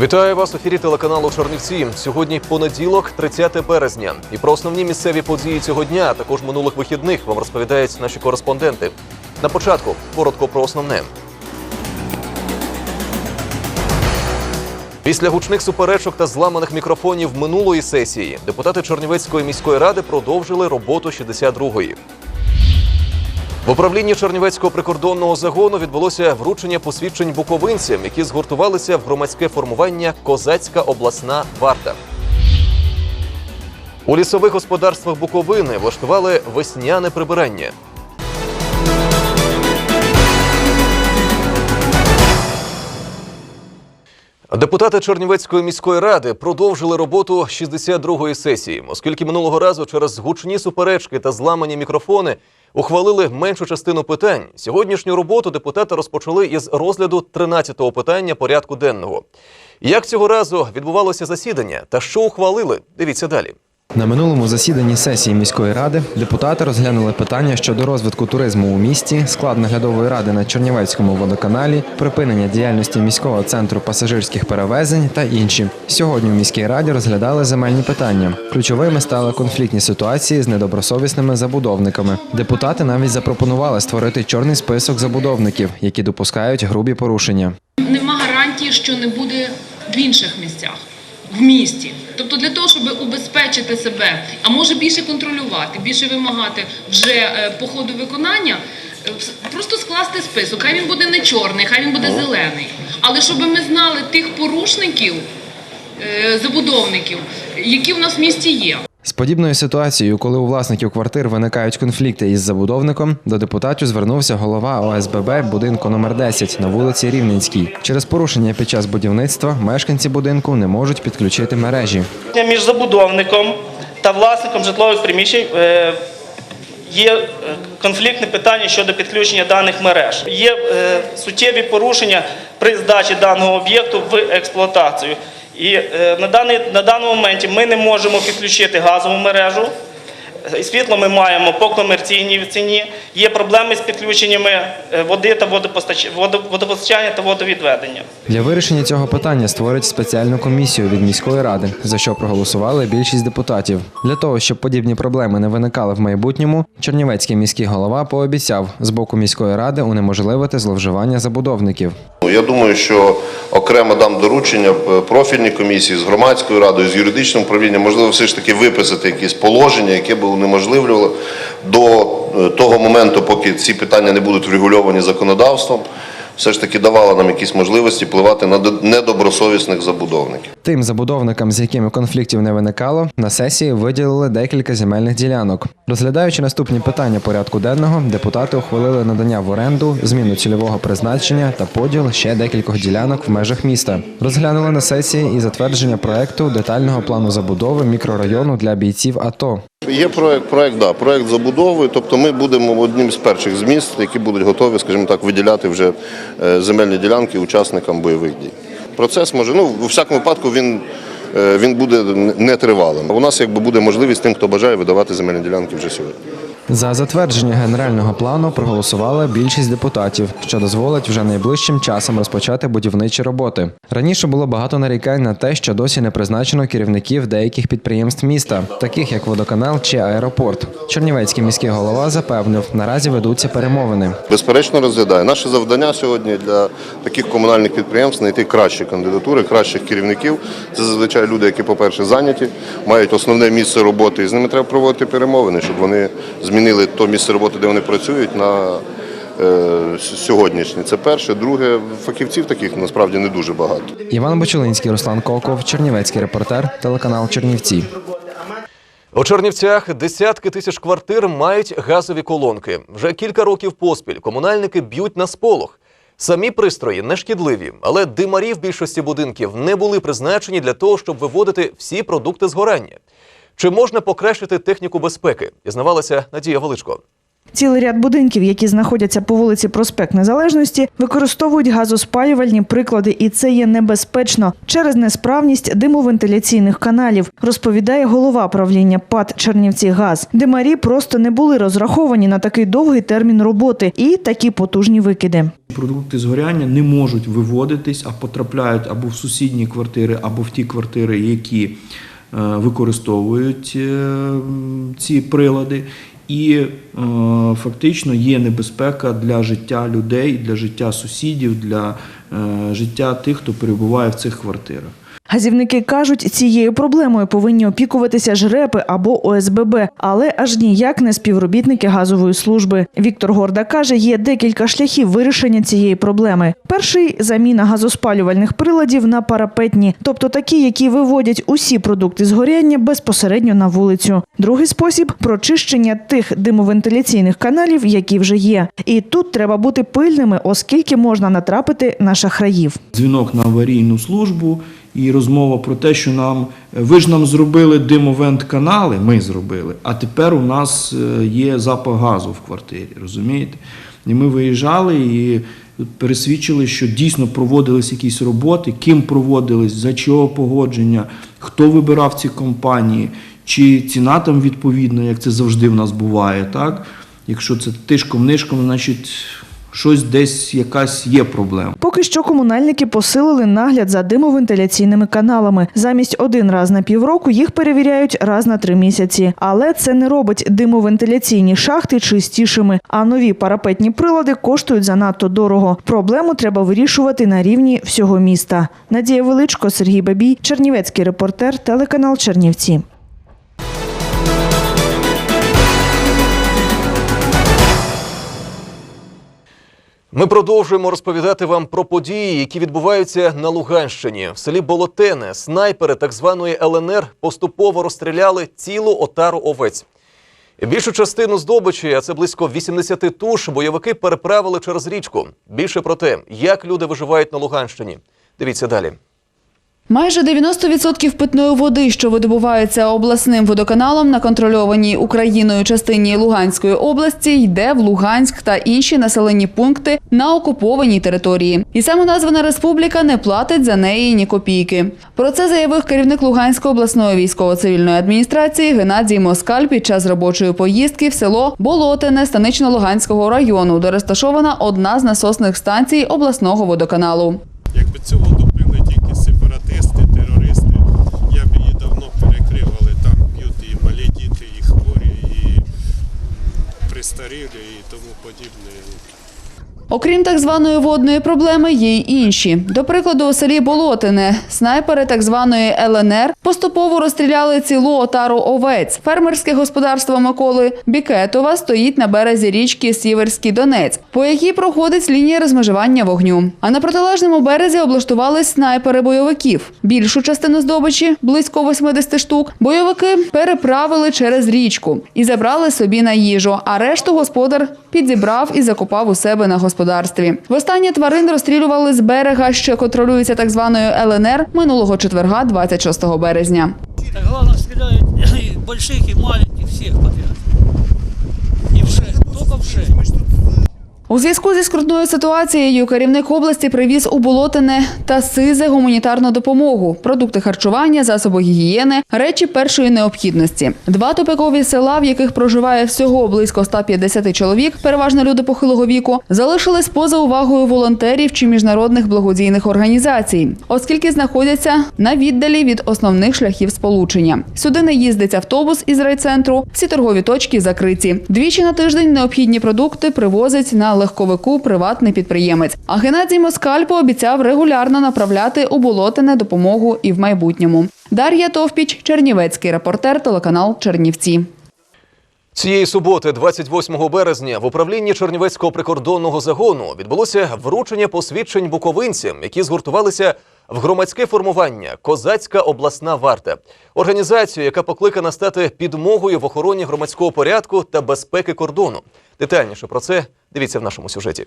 Вітаю вас в ефірі телеканалу Чернівці. Сьогодні понеділок, 30 березня. І про основні місцеві події цього дня, а також минулих вихідних, вам розповідають наші кореспонденти. На початку коротко про основне. Після гучних суперечок та зламаних мікрофонів минулої сесії депутати Чернівецької міської ради продовжили роботу 62-ї. В управлінні Чернівецького прикордонного загону відбулося вручення посвідчень буковинцям, які згуртувалися в громадське формування Козацька обласна варта. У лісових господарствах Буковини влаштували весняне прибирання. Депутати Чернівецької міської ради продовжили роботу 62-ї сесії, оскільки минулого разу через гучні суперечки та зламані мікрофони ухвалили меншу частину питань. Сьогоднішню роботу депутати розпочали із розгляду 13-го питання порядку денного. Як цього разу відбувалося засідання та що ухвалили? Дивіться далі. На минулому засіданні сесії міської ради депутати розглянули питання щодо розвитку туризму у місті, склад наглядової ради на Чернівецькому водоканалі, припинення діяльності міського центру пасажирських перевезень та інші. Сьогодні в міській раді розглядали земельні питання. Ключовими стали конфліктні ситуації з недобросовісними забудовниками. Депутати навіть запропонували створити чорний список забудовників, які допускають грубі порушення. Нема гарантії, що не буде в інших місцях, в місті. Тобто для того, щоб убезпечити себе, а може більше контролювати, більше вимагати вже е, по ходу виконання, е, просто скласти список. Хай він буде не чорний, хай він буде зелений. Але щоб ми знали тих порушників, е, забудовників, які в нас в місті є. З подібною ситуацією, коли у власників квартир виникають конфлікти із забудовником, до депутатів звернувся голова ОСББ будинку номер 10 на вулиці Рівненській. Через порушення під час будівництва мешканці будинку не можуть підключити мережі. між забудовником та власником житлових приміщень е, є е, конфліктне питання щодо підключення даних мереж. Є е, суттєві порушення при здачі даного об'єкту в експлуатацію. І е, на, даний, на даному моменті ми не можемо підключити газову мережу. Е, Світло ми маємо по комерційній ціні. Є проблеми з підключеннями е, води та водопостач... водопостачання та водовідведення. Для вирішення цього питання створять спеціальну комісію від міської ради, за що проголосували більшість депутатів. Для того щоб подібні проблеми не виникали в майбутньому, Чернівецький міський голова пообіцяв з боку міської ради унеможливити зловживання забудовників. Ну, Я думаю, що окремо дам доручення е, профільній комісії з громадською радою, з юридичним управлінням, можливо, все ж таки виписати якісь положення, яке би унеможливлювало до е, того моменту, поки ці питання не будуть врегульовані законодавством, все ж таки давало нам якісь можливості впливати на недобросовісних забудовників. Тим забудовникам, з якими конфліктів не виникало, на сесії виділили декілька земельних ділянок. Розглядаючи наступні питання порядку денного, депутати ухвалили надання в оренду, зміну цільового призначення та поділ ще декількох ділянок в межах міста. Розглянули на сесії і затвердження проекту детального плану забудови мікрорайону для бійців АТО. Є проект, проект, да, проект забудови, тобто ми будемо одним з перших з міст, які будуть готові, скажімо так, виділяти вже е, земельні ділянки учасникам бойових дій. Процес може, ну, у всякому випадку він, е, він буде нетривалим. У нас якби буде можливість тим, хто бажає видавати земельні ділянки вже сьогодні. За затвердження генерального плану проголосувала більшість депутатів, що дозволить вже найближчим часом розпочати будівничі роботи. Раніше було багато нарікань на те, що досі не призначено керівників деяких підприємств міста, таких як водоканал чи аеропорт. Чернівецький міський голова запевнив, наразі ведуться перемовини. Безперечно, розглядає. Наше завдання сьогодні для таких комунальних підприємств знайти кращі кандидатури, кращих керівників. Це зазвичай люди, які, по-перше, зайняті, мають основне місце роботи, і з ними треба проводити перемовини, щоб вони змінили то місце роботи, де вони працюють, на е, сьогоднішнє. Це перше. Друге, фахівців таких насправді не дуже багато. Іван Бочулинський, Руслан Колков, Чернівецький репортер, телеканал Чернівці. У Чернівцях десятки тисяч квартир мають газові колонки. Вже кілька років поспіль комунальники б'ють на сполох. Самі пристрої не шкідливі, але димарі в більшості будинків не були призначені для того, щоб виводити всі продукти згорання. Чи можна покращити техніку безпеки? Дізнавалася Надія Величко. Цілий ряд будинків, які знаходяться по вулиці Проспект Незалежності, використовують газоспалювальні приклади, і це є небезпечно через несправність димовентиляційних каналів, розповідає голова правління ПАД Чернівці Газ. Димарі просто не були розраховані на такий довгий термін роботи і такі потужні викиди. Продукти згоряння не можуть виводитись, а потрапляють або в сусідні квартири, або в ті квартири, які використовують е, ці прилади. І е, фактично є небезпека для життя людей, для життя сусідів, для е, життя тих, хто перебуває в цих квартирах. Газівники кажуть, цією проблемою повинні опікуватися жрепи або ОСББ, але аж ніяк не співробітники газової служби. Віктор Горда каже, є декілька шляхів вирішення цієї проблеми. Перший заміна газоспалювальних приладів на парапетні, тобто такі, які виводять усі продукти згоряння безпосередньо на вулицю. Другий спосіб прочищення тих димовентиляційних каналів, які вже є. І тут треба бути пильними, оскільки можна натрапити на шахраїв. дзвінок на аварійну службу і розмова про те, що нам ви ж нам зробили димовент канали, ми зробили, а тепер у нас е, є запах газу в квартирі, розумієте? І ми виїжджали і пересвідчили, що дійсно проводились якісь роботи, ким проводились, за чого погодження, хто вибирав ці компанії, чи ціна там відповідна, як це завжди в нас буває, так? Якщо це тишком-нишком, значить щось десь якась є проблема. Поки що комунальники посилили нагляд за димовентиляційними каналами. Замість один раз на півроку їх перевіряють раз на три місяці. Але це не робить димовентиляційні шахти чистішими. А нові парапетні прилади коштують занадто дорого. Проблему треба вирішувати на рівні всього міста. Надія Величко, Сергій Бабій, Чернівецький репортер, телеканал Чернівці. Ми продовжуємо розповідати вам про події, які відбуваються на Луганщині. В селі Болотене снайпери так званої ЛНР поступово розстріляли цілу отару овець. Більшу частину здобичі, а це близько 80 туш, бойовики переправили через річку. Більше про те, як люди виживають на Луганщині. Дивіться далі. Майже 90% питної води, що видобувається обласним водоканалом на контрольованій Україною частині Луганської області, йде в Луганськ та інші населені пункти на окупованій території. І саме названа республіка не платить за неї ні копійки. Про це заявив керівник Луганської обласної військово-цивільної адміністрації Геннадій Москаль під час робочої поїздки в село Болотине Станично-Луганського району, де розташована одна з насосних станцій обласного водоканалу. Якби цю воду пили тільки сепаратисти, терористи, я б її давно перекрив, але там п'ють і малі діти, і хворі, і м, пристарілі, і тому подібне. Окрім так званої водної проблеми, є й інші. До прикладу, у селі Болотине снайпери так званої ЛНР поступово розстріляли цілу отару овець. Фермерське господарство Миколи Бікетова стоїть на березі річки Сіверський Донець, по якій проходить лінія розмежування вогню. А на протилежному березі облаштувались снайпери бойовиків. Більшу частину здобичі, близько 80 штук, бойовики переправили через річку і забрали собі на їжу. А решту господар підзібрав і закопав у себе на господарстві. Востаннє тварин розстрілювали з берега, що контролюється так званою ЛНР минулого четверга, 26 березня. Так главное стреляют и больших, і маленьких, всіх подряд. У зв'язку зі скрутною ситуацією керівник області привіз у Болотине та СИЗе гуманітарну допомогу, продукти харчування, засоби гігієни, речі першої необхідності. Два тупикові села, в яких проживає всього близько 150 чоловік, переважно люди похилого віку, залишились поза увагою волонтерів чи міжнародних благодійних організацій, оскільки знаходяться на віддалі від основних шляхів сполучення. Сюди не їздить автобус із райцентру, всі торгові точки закриті. Двічі на тиждень необхідні продукти привозить на легковику приватний підприємець. А Геннадій Москаль пообіцяв регулярно направляти у болотине допомогу і в майбутньому. Дар'я Товпіч, Чернівецький репортер, телеканал Чернівці. Цієї суботи, 28 березня, в управлінні Чернівецького прикордонного загону відбулося вручення посвідчень буковинцям, які згуртувалися в громадське формування Козацька обласна варта, організацію, яка покликана стати підмогою в охороні громадського порядку та безпеки кордону. Детальніше про це дивіться в нашому сюжеті.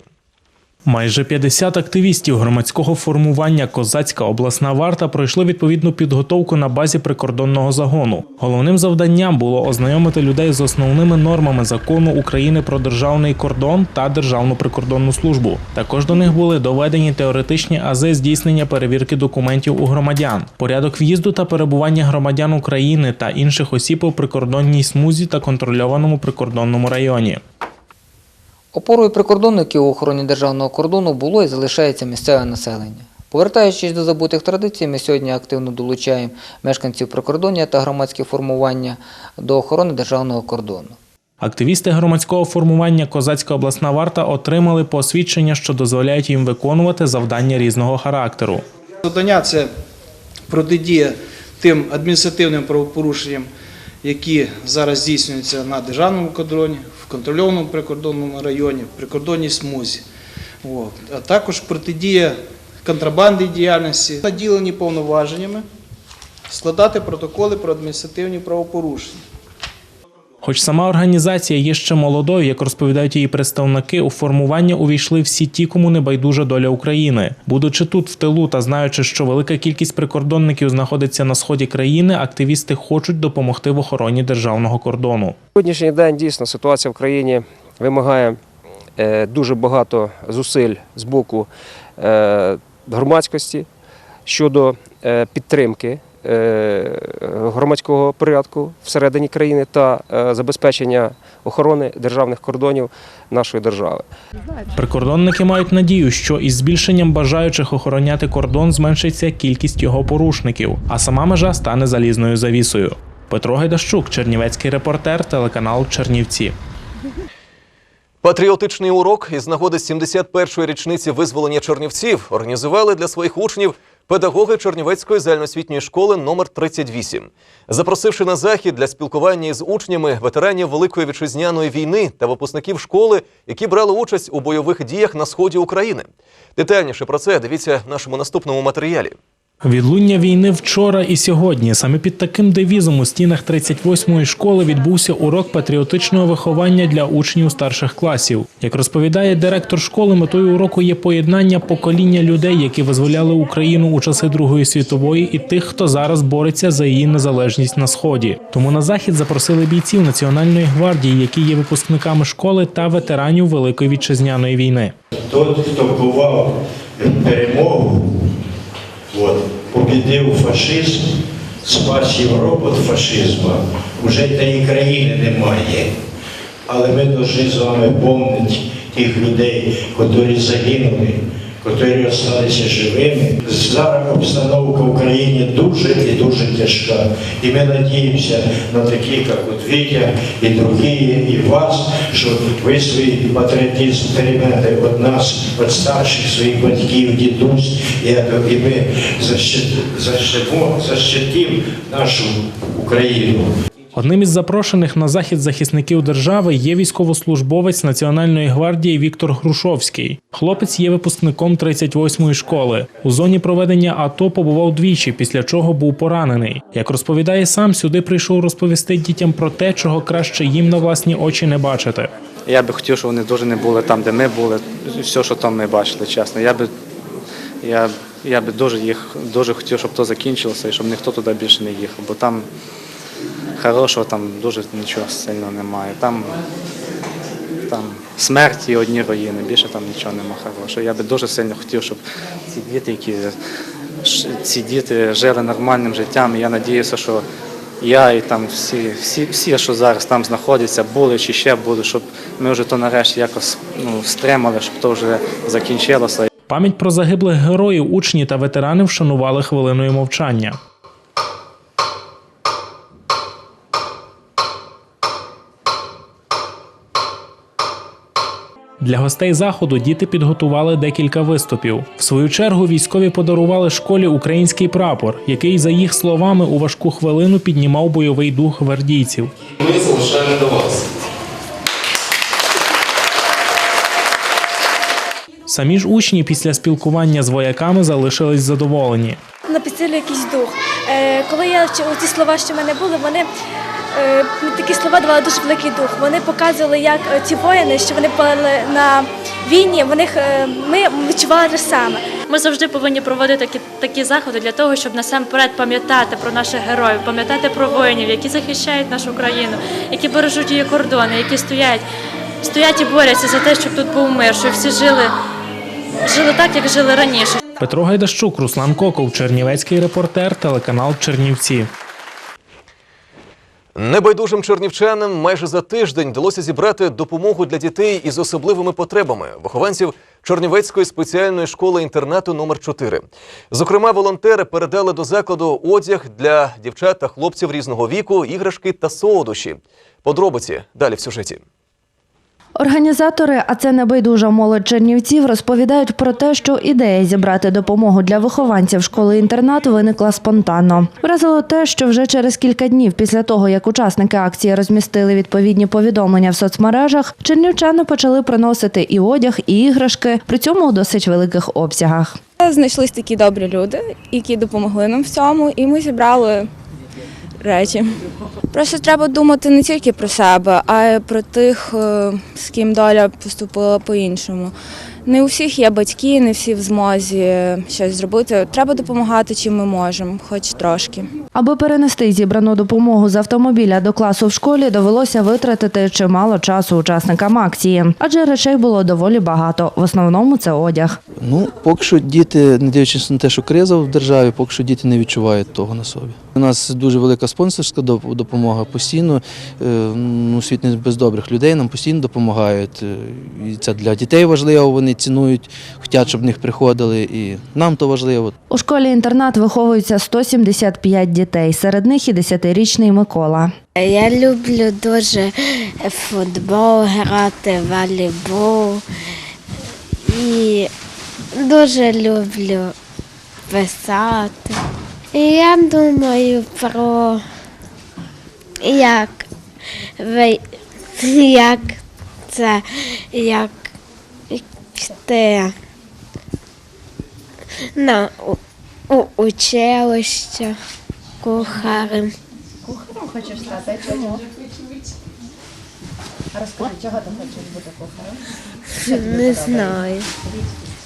Майже 50 активістів громадського формування Козацька обласна варта пройшли відповідну підготовку на базі прикордонного загону. Головним завданням було ознайомити людей з основними нормами закону України про державний кордон та державну прикордонну службу. Також до них були доведені теоретичні ази здійснення перевірки документів у громадян, порядок в'їзду та перебування громадян України та інших осіб у прикордонній смузі та контрольованому прикордонному районі. Опорою прикордонників у охороні державного кордону було і залишається місцеве населення. Повертаючись до забутих традицій, ми сьогодні активно долучаємо мешканців прикордоння та громадські формування до охорони державного кордону. Активісти громадського формування Козацька обласна варта отримали посвідчення, що дозволяють їм виконувати завдання різного характеру. Завдання це протидія тим адміністративним правопорушенням, які зараз здійснюються на державному кордоні, в контрольованому прикордонному районі, в прикордонній смузі. От. А також протидія контрабанди діяльності, наділені повноваженнями складати протоколи про адміністративні правопорушення. Хоч сама організація є ще молодою, як розповідають її представники, у формування увійшли всі ті, кому не байдужа доля України. Будучи тут в тилу та знаючи, що велика кількість прикордонників знаходиться на сході країни, активісти хочуть допомогти в охороні державного кордону. Сьогоднішній день дійсно ситуація в країні вимагає е, дуже багато зусиль з боку е, громадськості щодо е, підтримки громадського порядку всередині країни та е, забезпечення охорони державних кордонів нашої держави. Прикордонники мають надію, що із збільшенням бажаючих охороняти кордон зменшиться кількість його порушників, а сама межа стане залізною завісою. Петро Гайдащук, Чернівецький репортер, телеканал Чернівці. Патріотичний урок із нагоди 71-ї річниці визволення чернівців організували для своїх учнів педагоги Чернівецької загальноосвітньої школи номер 38 запросивши на захід для спілкування із учнями ветеранів Великої вітчизняної війни та випускників школи, які брали участь у бойових діях на сході України. Детальніше про це дивіться в нашому наступному матеріалі. Відлуння війни вчора і сьогодні. Саме під таким девізом у стінах 38-ї школи відбувся урок патріотичного виховання для учнів старших класів. Як розповідає директор школи, метою уроку є поєднання покоління людей, які визволяли Україну у часи Другої світової, і тих, хто зараз бореться за її незалежність на сході. Тому на захід запросили бійців Національної гвардії, які є випускниками школи та ветеранів Великої вітчизняної війни. Тот, хто бував перемогу, от, побідив фашизм, спас Європу від фашизму, вже тієї країни немає. Але ми повинні з вами пам'ятати тих людей, які загинули, які залишилися живими. Зараз обстановка в Україні дуже і дуже тяжка. І ми надіємося на такі, як от Вітя і другі, і вас, що ви свій патріотизм приймете від нас, від старших своїх батьків, дідусь, і, і ми защитимо нашу Україну. Одним із запрошених на захід захисників держави є військовослужбовець Національної гвардії Віктор Грушовський. Хлопець є випускником 38-ї школи. У зоні проведення АТО побував двічі, після чого був поранений. Як розповідає сам, сюди прийшов розповісти дітям про те, чого краще їм на власні очі не бачити. Я би хотів, щоб вони дуже не були там, де ми були, все, що там ми бачили, чесно. Я би, я, я би дуже їх дуже хотів, щоб то закінчилося і щоб ніхто туди більше не їхав, бо там хорошого там дуже нічого сильно немає. Там, там смерть і одні руїни, більше там нічого немає хорошого. Я би дуже сильно хотів, щоб ці діти, які ці діти жили нормальним життям. Я надіюся, що я і там всі, всі, всі, що зараз там знаходяться, були чи ще будуть, щоб ми вже то нарешті якось ну, стримали, щоб то вже закінчилося. Пам'ять про загиблих героїв, учні та ветерани вшанували хвилиною мовчання. Для гостей заходу діти підготували декілька виступів. В свою чергу військові подарували школі український прапор, який, за їх словами, у важку хвилину піднімав бойовий дух гвардійців. Ми залишаємо до вас. Самі ж учні після спілкування з вояками залишились задоволені. на підсилює якийсь дух. Е, коли я ці слова, що в мене були, вони такі слова давали дуже великий дух. Вони показували, як е, ці воїни, що вони пали на війні, в них е, ми відчували те саме. Ми завжди повинні проводити такі, такі заходи для того, щоб насамперед пам'ятати про наших героїв, пам'ятати про воїнів, які захищають нашу країну, які бережуть її кордони, які стоять, стоять і борються за те, щоб тут був мир, щоб всі жили, жили так, як жили раніше. Петро Гайдащук, Руслан Коков, Чернівецький репортер, телеканал Чернівці. Небайдужим чернівчанам майже за тиждень вдалося зібрати допомогу для дітей із особливими потребами вихованців Чернівецької спеціальної школи інтернату номер 4 Зокрема, волонтери передали до закладу одяг для дівчат та хлопців різного віку, іграшки та солодощі. Подробиці далі в сюжеті. Організатори, а це небайдужа молодь чернівців, розповідають про те, що ідея зібрати допомогу для вихованців школи-інтернат виникла спонтанно. Вразило те, що вже через кілька днів після того, як учасники акції розмістили відповідні повідомлення в соцмережах, чернівчани почали приносити і одяг, і іграшки, при цьому у досить великих обсягах. Знайшлись такі добрі люди, які допомогли нам в цьому, і ми зібрали речі. Просто треба думати не тільки про себе, а й про тих, е, з ким доля поступила по-іншому. Не у всіх є батьки, не всі в змозі щось зробити. Треба допомагати, чим ми можемо, хоч трошки. Аби перенести зібрану допомогу з автомобіля до класу в школі, довелося витратити чимало часу учасникам акції, адже речей було доволі багато. В основному це одяг. Ну, поки що діти, не дивлячись на те, що криза в державі, поки що діти не відчувають того на собі. У нас дуже велика спонсорська доп- допомога постійно. е, Ну, світ не без добрих людей нам постійно допомагають. е, І це для дітей важливо, вони цінують, хочуть, щоб в них приходили, і нам то важливо. У школі-інтернат виховуються 175 дітей, серед них і 10-річний Микола. Я люблю дуже футбол, грати, волейбол і дуже люблю писати. І я думаю про як, ви- як це, як піти на у, у училище кухарем. Кухарем хочеш стати? Чому? Розкажи, чого ти хочеш бути кухарем? Не знаю.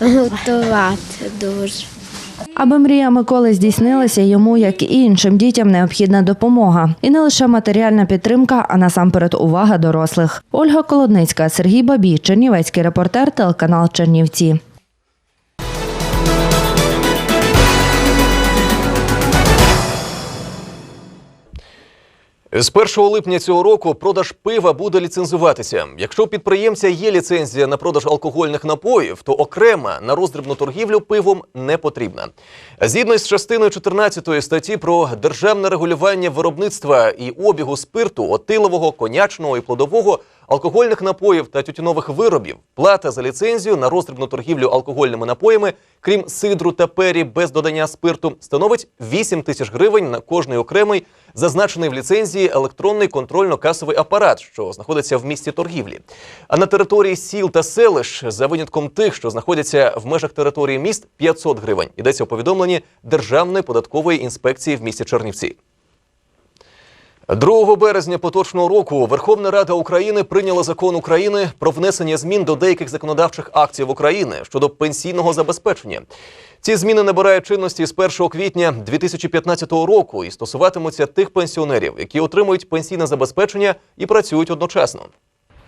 Готувати дуже. Аби мрія Миколи здійснилася, йому, як і іншим дітям, необхідна допомога. І не лише матеріальна підтримка, а насамперед увага дорослих. Ольга Колодницька, Сергій Бабій, Чернівецький репортер, телеканал Чернівці. З 1 липня цього року продаж пива буде ліцензуватися. Якщо у підприємця є ліцензія на продаж алкогольних напоїв, то окрема на роздрібну торгівлю пивом не потрібна. Згідно з частиною 14 статті про державне регулювання виробництва і обігу спирту, отилового, конячного і плодового, алкогольних напоїв та тютюнових виробів, плата за ліцензію на роздрібну торгівлю алкогольними напоями, крім сидру та пері без додання спирту, становить 8 тисяч гривень на кожний окремий зазначений в ліцензії електронний контрольно-касовий апарат, що знаходиться в місті торгівлі. А на території сіл та селищ, за винятком тих, що знаходяться в межах території міст, 500 гривень. Йдеться у повідомленні Державної податкової інспекції в місті Чернівці. 2 березня поточного року Верховна Рада України прийняла закон України про внесення змін до деяких законодавчих актів України щодо пенсійного забезпечення. Ці зміни набирають чинності з 1 квітня 2015 року і стосуватимуться тих пенсіонерів, які отримують пенсійне забезпечення і працюють одночасно.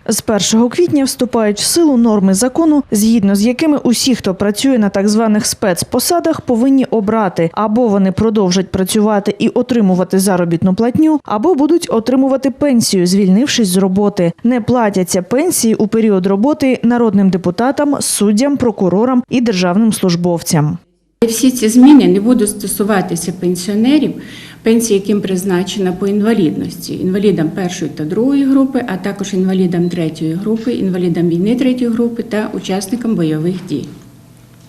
З 1 квітня вступають в силу норми закону, згідно з якими усі, хто працює на так званих спецпосадах, повинні обрати або вони продовжать працювати і отримувати заробітну платню, або будуть отримувати пенсію, звільнившись з роботи. Не платяться пенсії у період роботи народним депутатам, суддям, прокурорам і державним службовцям. Всі ці зміни не будуть стосуватися пенсіонерів, пенсії, яким призначена по інвалідності, інвалідам першої та другої групи, а також інвалідам третьої групи, інвалідам війни третьої групи та учасникам бойових дій.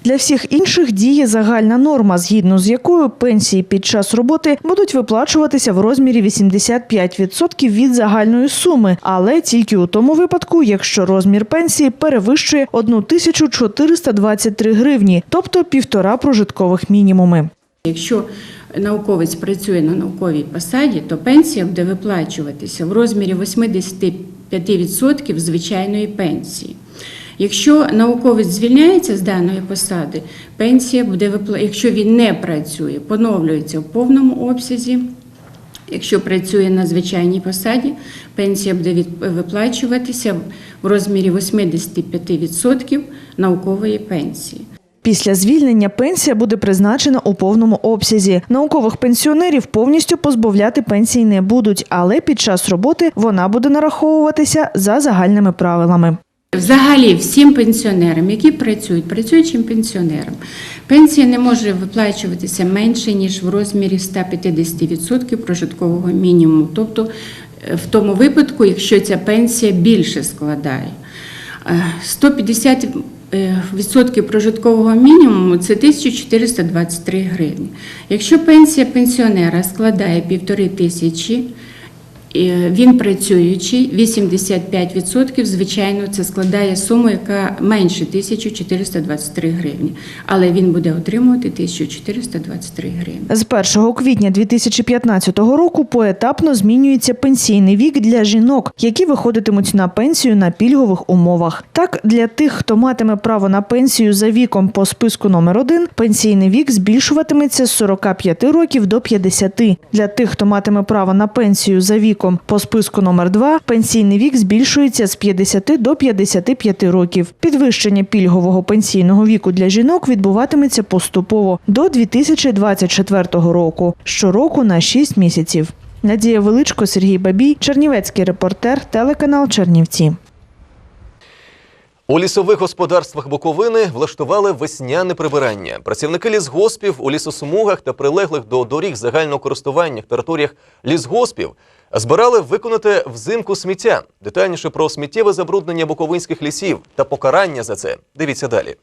Для всіх інших діє загальна норма, згідно з якою пенсії під час роботи будуть виплачуватися в розмірі 85% від загальної суми, але тільки у тому випадку, якщо розмір пенсії перевищує 1423 гривні, тобто півтора прожиткових мінімуми. Якщо науковець працює на науковій посаді, то пенсія буде виплачуватися в розмірі 85% звичайної пенсії. Якщо науковець звільняється з даної посади, пенсія буде випла... якщо він не працює, поновлюється в повному обсязі. Якщо працює на звичайній посаді, пенсія буде виплачуватися в розмірі 85% наукової пенсії. Після звільнення пенсія буде призначена у повному обсязі. Наукових пенсіонерів повністю позбавляти пенсії не будуть, але під час роботи вона буде нараховуватися за загальними правилами. Взагалі, всім пенсіонерам, які працюють, працюючим пенсіонерам, пенсія не може виплачуватися менше, ніж в розмірі 150% прожиткового мінімуму. Тобто е, в тому випадку, якщо ця пенсія більше складає. Е, 150 е, відсотків прожиткового мінімуму це 1423 гривні. Якщо пенсія пенсіонера складає півтори тисячі, Він працюючий, 85%, звичайно, це складає суму, яка менше 1423 гривні. Але він буде отримувати 1423 гривні. З 1 квітня 2015 року поетапно змінюється пенсійний вік для жінок, які виходитимуть на пенсію на пільгових умовах. Так, для тих, хто матиме право на пенсію за віком по списку номер 1 пенсійний вік збільшуватиметься з 45 років до 50. Для тих, хто матиме право на пенсію за віком по списку номер 2 пенсійний вік збільшується з 50 до 55 років. Підвищення пільгового пенсійного віку для жінок відбуватиметься поступово до 2024 року, щороку на 6 місяців. Надія Величко, Сергій Бабій, Чернівецький репортер, телеканал Чернівці. У лісових господарствах Буковини влаштували весняне прибирання. Працівники лісгоспів у лісосмугах та прилеглих до доріг загального користування територіях лісгоспів збирали виконати взимку сміття. Детальніше про сміттєве забруднення буковинських лісів та покарання за це. Дивіться далі.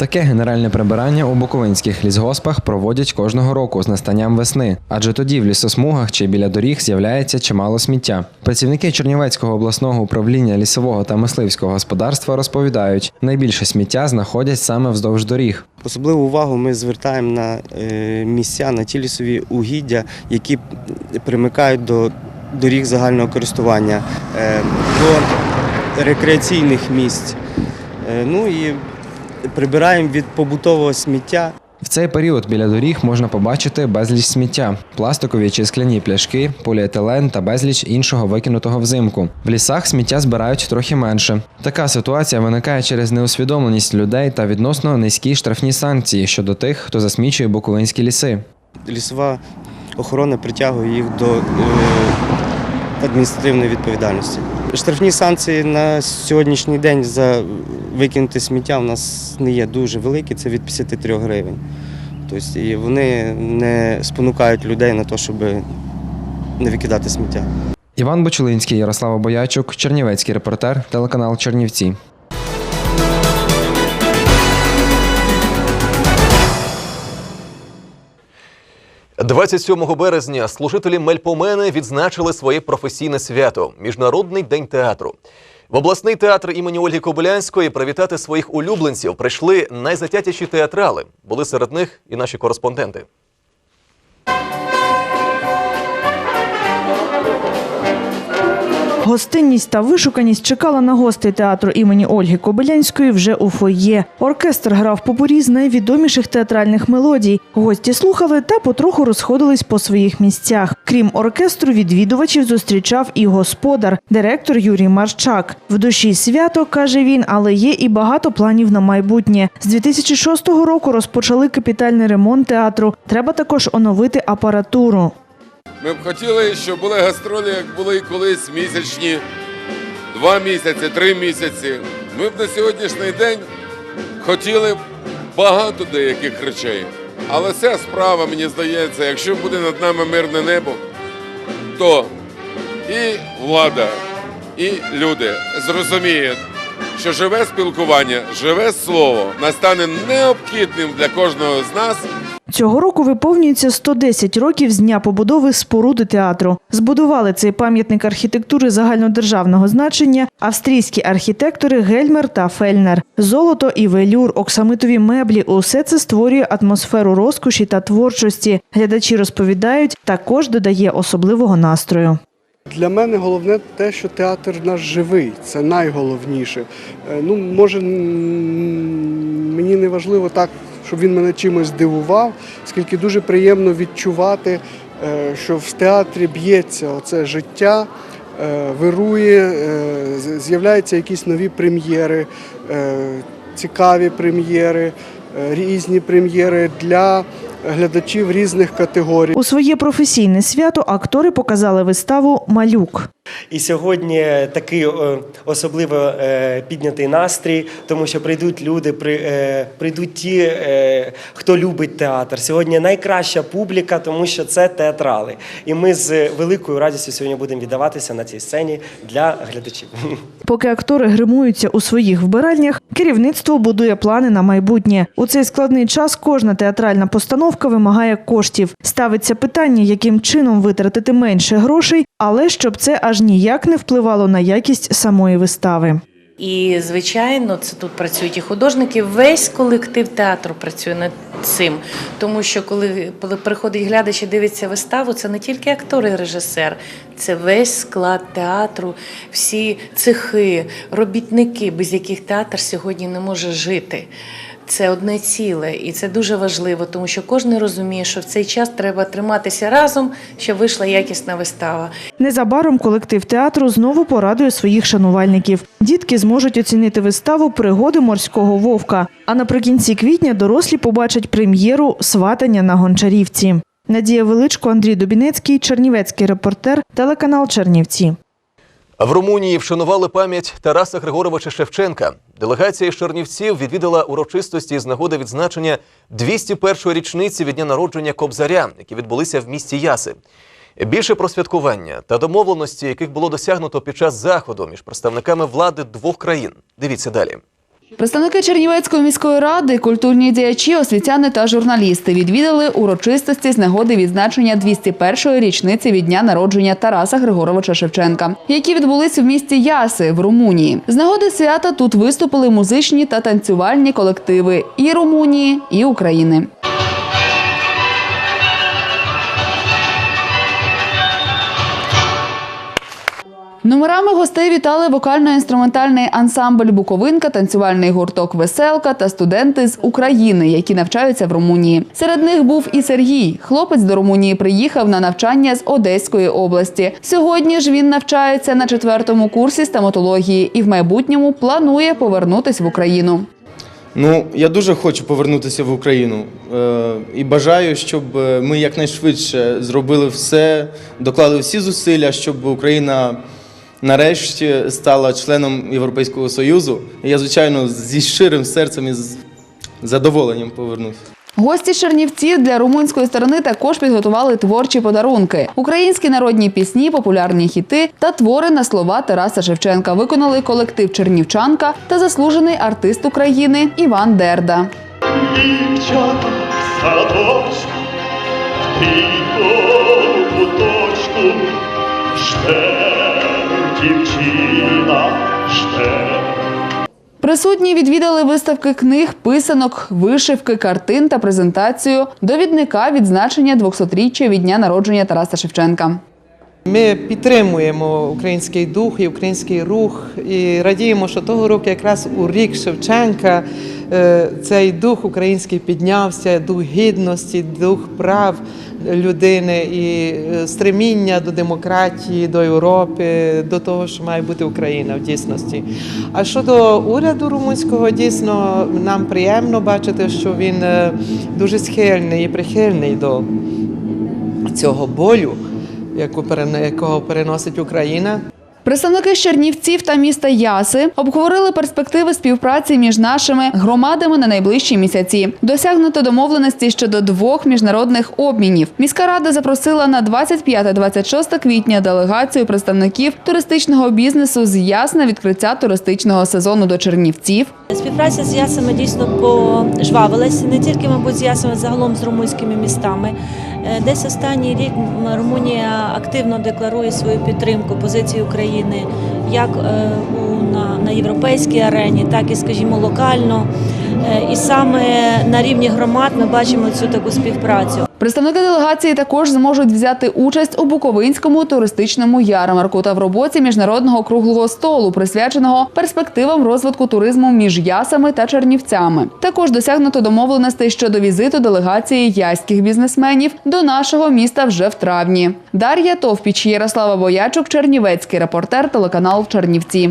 Таке генеральне прибирання у буковинських лісгоспах проводять кожного року з настанням весни, адже тоді в лісосмугах чи біля доріг з'являється чимало сміття. Працівники Чернівецького обласного управління лісового та мисливського господарства розповідають, найбільше сміття знаходять саме вздовж доріг. Особливу увагу ми звертаємо на е, місця, на ті лісові угіддя, які примикають до доріг загального користування, е, до рекреаційних місць. Е, Ну і прибираємо від побутового сміття. В цей період біля доріг можна побачити безліч сміття: пластикові чи скляні пляшки, поліетилен та безліч іншого викинутого взимку. В лісах сміття збирають трохи менше. Така ситуація виникає через неусвідомленість людей та відносно низькі штрафні санкції щодо тих, хто засмічує буковинські ліси. Лісова охорона притягує їх до е, адміністративної відповідальності. Штрафні санкції на сьогоднішній день за викинути сміття у нас не є дуже великі, це від 53 гривень. Тобто і вони не спонукають людей на те, щоб не викидати сміття. Іван Бочулинський, Ярослава Боячук, Чернівецький репортер, телеканал Чернівці. – 27 березня служителі Мельпомени відзначили своє професійне свято Міжнародний день театру. В обласний театр імені Ольги Кобилянської привітати своїх улюбленців прийшли найзатятіші театрали. Були серед них і наші кореспонденти. Гостинність та вишуканість чекала на гостей театру імені Ольги Кобилянської вже у фоє. Оркестр грав попурі з найвідоміших театральних мелодій. Гості слухали та потроху розходились по своїх місцях. Крім оркестру, відвідувачів зустрічав і господар, директор Юрій Марчак. В душі свято каже він, але є і багато планів на майбутнє. З 2006 року розпочали капітальний ремонт театру. Треба також оновити апаратуру. Ми б хотіли, щоб були гастролі, як були колись місячні, два місяці, три місяці. Ми б на сьогоднішній день хотіли багато деяких речей. Але ця справа, мені здається, якщо буде над нами мирне небо, то і влада, і люди зрозуміють, що живе спілкування, живе слово настане необхідним для кожного з нас. Цього року виповнюється 110 років з дня побудови споруди театру. Збудували цей пам'ятник архітектури загальнодержавного значення австрійські архітектори Гельмер та Фельнер. Золото і велюр, оксамитові меблі – усе це створює атмосферу розкоші та творчості. Глядачі розповідають, також додає особливого настрою. Для мене головне те, що театр наш живий, це найголовніше. Е, Ну, може, мені не важливо так, щоб він мене чимось здивував, скільки дуже приємно відчувати, е, що в театрі б'ється оце життя, е, вирує, з'являються якісь нові прем'єри, цікаві прем'єри, різні прем'єри для глядачів різних категорій. У своє професійне свято актори показали виставу Малюк. І сьогодні такий е, особливо е, піднятий настрій, тому що прийдуть люди, е, прийдуть ті, хто любить театр. Сьогодні найкраща публіка, тому що це театрали. І ми з великою радістю сьогодні будемо віддаватися на цій сцені для глядачів. Поки актори гримуються у своїх вбиральнях, керівництво будує плани на майбутнє. У цей складний час кожна театральна постановка вимагає коштів. Ставиться питання, яким чином витратити менше грошей, але щоб це аж ніяк не впливало на якість самої вистави. І звичайно, це тут працюють і художники. Весь колектив театру працює над цим. Тому що коли приходить глядач і дивиться виставу, це не тільки актор і режисер, це весь склад театру, всі цехи, робітники, без яких театр сьогодні не може жити. Це одне ціле, і це дуже важливо, тому що кожен розуміє, що в цей час треба триматися разом, щоб вийшла якісна вистава. Незабаром колектив театру знову порадує своїх шанувальників. Дітки зможуть оцінити виставу Пригоди морського вовка. А наприкінці квітня дорослі побачать прем'єру Сватання на гончарівці. Надія Величко, Андрій Дубінецький, Чернівецький репортер, телеканал Чернівці. В Румунії вшанували пам'ять Тараса Григоровича Шевченка. Делегація з Чернівців відвідала урочистості з нагоди відзначення 201-ї річниці від дня народження Кобзаря, які відбулися в місті Яси. Більше про святкування та домовленості, яких було досягнуто під час заходу між представниками влади двох країн. Дивіться далі. Представники Чернівецької міської ради, культурні діячі, освітяни та журналісти відвідали урочистості з нагоди відзначення 201-ї річниці від дня народження Тараса Григоровича Шевченка, які відбулись в місті Яси в Румунії. З нагоди свята тут виступили музичні та танцювальні колективи і Румунії, і України. Номерами гостей вітали вокально-інструментальний ансамбль Буковинка, танцювальний гурток Веселка та студенти з України, які навчаються в Румунії. Серед них був і Сергій. Хлопець до Румунії приїхав на навчання з Одеської області. Сьогодні ж він навчається на четвертому курсі стоматології і в майбутньому планує повернутись в Україну. Ну, я дуже хочу повернутися в Україну е, і бажаю, щоб е, ми якнайшвидше зробили все, доклали всі зусилля, щоб Україна нарешті стала членом Європейського Союзу. Я, звичайно, зі щирим серцем і з задоволенням повернусь. Гості Чернівців для румунської сторони також підготували творчі подарунки. Українські народні пісні, популярні хіти та твори на слова Тараса Шевченка виконали колектив Чернівчанка та заслужений артист України Іван Дерда. Дівчата садочку, в жде дівчина, жде. Присутні відвідали виставки книг, писанок, вишивки, картин та презентацію довідника відзначення 200-річчя від дня народження Тараса Шевченка. Ми підтримуємо український дух і український рух і радіємо, що того року якраз у рік Шевченка е, цей дух український піднявся, дух гідності, дух прав людини і е, стреміння до демократії, до Європи, до того, що має бути Україна в дійсності. А щодо уряду румунського, дійсно нам приємно бачити, що він е, дуже схильний і прихильний до цього болю якого переносить Україна. Представники Чернівців та міста Яси обговорили перспективи співпраці між нашими громадами на найближчі місяці. Досягнуто домовленості щодо двох міжнародних обмінів. Міська рада запросила на 25-26 квітня делегацію представників туристичного бізнесу з Яс на відкриття туристичного сезону до Чернівців. Співпраця з ясами дійсно пожвавилася, не тільки, мабуть, з ясами, загалом з румунськими містами. Е, Десь останній рік Румунія активно декларує свою підтримку позиції України як е, у- на, на європейській арені, так і, скажімо, локально. Е, І саме на рівні громад ми бачимо цю таку співпрацю. Представники делегації також зможуть взяти участь у Буковинському туристичному ярмарку та в роботі міжнародного круглого столу, присвяченого перспективам розвитку туризму між Ясами та Чернівцями. Також досягнуто домовленостей щодо візиту делегації яських бізнесменів до нашого міста вже в травні. Дар'я Товпіч, Ярослава Боячук, Чернівецький репортер, телеканал Чернівці.